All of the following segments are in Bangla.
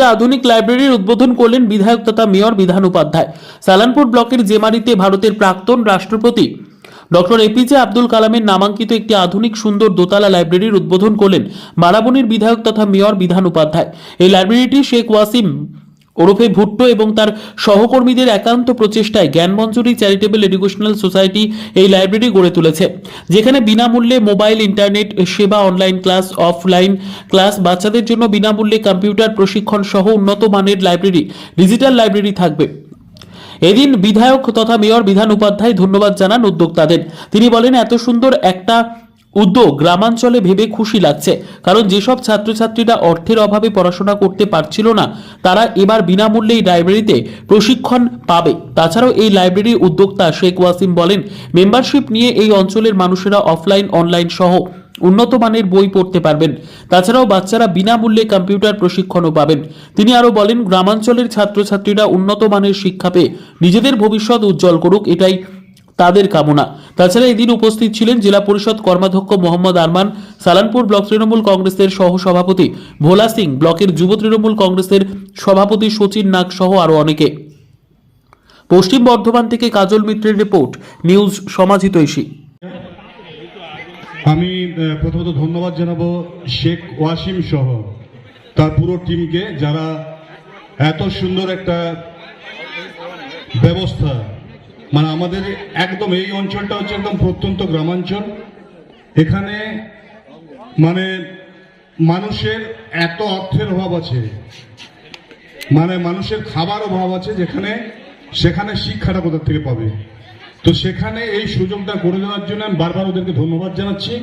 জেমারিতে আধুনিক লাইব্রেরির উদ্বোধন করলেন বিধায়ক তথা মেয়র বিধান উপাধ্যায় সালানপুর ব্লকের জেমারিতে ভারতের প্রাক্তন রাষ্ট্রপতি ডক্টর এপিজে আব্দুল কালামের নামাঙ্কিত একটি আধুনিক সুন্দর দোতলা লাইব্রেরির উদ্বোধন করলেন বারাবনির বিধায়ক তথা মেয়র বিধান উপাধ্যায় এই লাইব্রেরিটি শেখ ওয়াসিম ওরফে ভুট্টো এবং তার সহকর্মীদের একান্ত প্রচেষ্টায় জ্ঞানমঞ্জুরি চ্যারিটেবল এডুকেশনাল সোসাইটি এই লাইব্রেরি গড়ে তুলেছে, যেখানে বিনামূল্যে মোবাইল, ইন্টারনেট, সেবা, অনলাইন ক্লাস, অফলাইন ক্লাস, বাচ্চাদের জন্য বিনামূল্যে কম্পিউটার প্রশিক্ষণ সহ উন্নত মানের লাইব্রেরি, ডিজিটাল লাইব্রেরি থাকবে। এদিন বিধায়ক তথা মেয়র বিধান উপাধ্যায় ধন্যবাদ জানান উদ্যোক্তাদের। তিনি বলেন, এত সুন্দর একটা উদ্যোগ গ্রামাঞ্চলে ভেবে খুশি লাগছে। কারণ যেসব ছাত্রছাত্রীরা অর্থের অভাবে পড়াশোনা করতে পারছিল না, তারা এবার বিনামূল্যে এই লাইব্রেরিতে প্রশিক্ষণ পাবে। তাছাড়াও এই লাইব্রেরির উদ্যোক্তা শেখ ওয়াসিম বলেন মেম্বারশিপ নিয়ে এই অঞ্চলের মানুষেরা অফলাইন অনলাইন সহ উন্নত মানের বই পড়তে পারবেন। তাছাড়াও বাচ্চারা বিনামূল্যে কম্পিউটার প্রশিক্ষণও পাবেন। তিনি আরও বলেন, গ্রামাঞ্চলের ছাত্রছাত্রীরা উন্নত মানের শিক্ষা পেয়ে নিজেদের ভবিষ্যৎ উজ্জ্বল করুক, এটাই তাদের কামনা। তাছাড়া এদিন উপস্থিত ছিলেন জেলা পরিষদ কর্মাধ্যক্ষ মোহাম্মদ আরমান, সালানপুর ব্লক তৃণমূল কংগ্রেসের সহ সভাপতি ভোলা সিং, ব্লকের যুব তৃণমূল কংগ্রেসের সভাপতি সচিন নাগ সহ আরও অনেকে। পশ্চিম বর্ধমান থেকে কাজল মিত্রের রিপোর্ট, নিউজ সমাজিতৈষী আমি প্রথমত ধন্যবাদ জানাব শেখ ওয়াসিম সহ তার পুরো টিমকে, যারা এত সুন্দর একটা ব্যবস্থা মানে আমাদের একদম এই অঞ্চলটা হচ্ছে একদম প্রত্যন্ত গ্রামাঞ্চল। এখানে মানে মানুষের এত অর্থের অভাব আছে। মানে মানুষের খাবার অভাব আছে যেখানে, সেখানে শিক্ষাটা কোথা থেকে পাবে? তো সেখানে এই সুযোগটা করে দেওয়ার জন্য আমি বারবার ওদেরকে ধন্যবাদ জানাচ্ছি।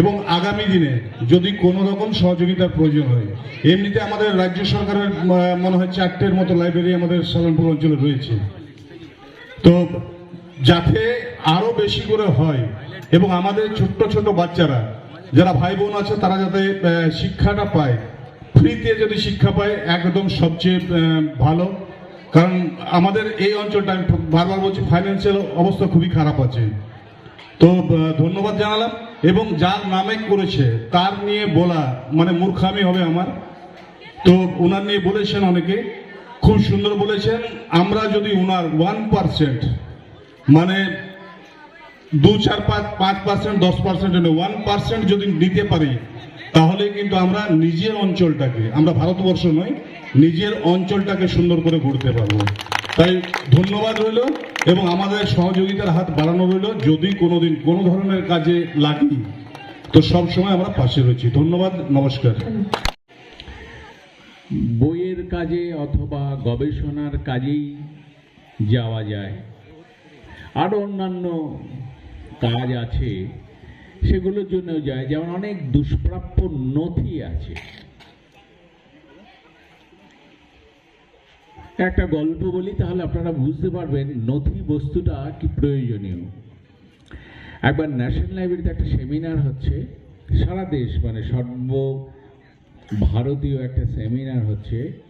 এবং আগামী দিনে যদি কোনো রকম সহযোগিতার প্রয়োজন হয়, এমনিতে আমাদের রাজ্য সরকারের মনে হয় চারটের মতো লাইব্রেরি আমাদের সালানপুর অঞ্চলে রয়েছে। তো যাতে আরও বেশি করে হয় এবং আমাদের ছোট্ট ছোট বাচ্চারা, যারা ভাই বোন আছে, তারা যাতে শিক্ষাটা পায়। ফ্রিতে যদি শিক্ষা পায়, একদম সবচেয়ে ভালো। কারণ আমাদের এই অঞ্চলটা, আমি বারবার বলছি ফাইন্যান্সিয়াল অবস্থা খুবই খারাপ আছে। তো ধন্যবাদ জানালাম। এবং যার নামে করেছে, তার নিয়ে বলা মানে মূর্খামি হবে আমার। তো ওনার নিয়ে বলেছেন অনেকে। খুব সুন্দর বলেছেন, আমরা যদি ওনার ওয়ান পার্সেন্ট মানে দু চার পাঁচ পাঁচ পার্সেন্ট দশ পার্সেন্ট ওয়ান পার্সেন্ট যদি নিতে পারি, তাহলে কিন্তু আমরা নিজের অঞ্চলটাকে, আমরা ভারতবর্ষ নয়, নিজের অঞ্চলটাকে সুন্দর করে গড়তে পারব। তাই ধন্যবাদ রইল, এবং আমাদের সহযোগিতার হাত বাড়ানো রইল, যদি কোনোদিন কোনো ধরনের কাজে লাগি, তো সবসময় আমরা পাশে রয়েছি। ধন্যবাদ, নমস্কার। কাজে অথবা গবেষণার কাজেই যাওয়া যায়। আরও অন্যান্য কাজ আছে, সেগুলোর জন্য যায়। যেমন অনেক দুষ্প্রাপ্য নথি আছে। একটা গল্প বলি, তাহলে আপনারা বুঝতে পারবেন নথি বস্তুটা কি প্রয়োজনীয়। একবার ন্যাশনাল লাইব্রেরিতে একটা সেমিনার হচ্ছে। সারা দেশ মানে সর্ব ভারতীয় একটা সেমিনার হচ্ছে।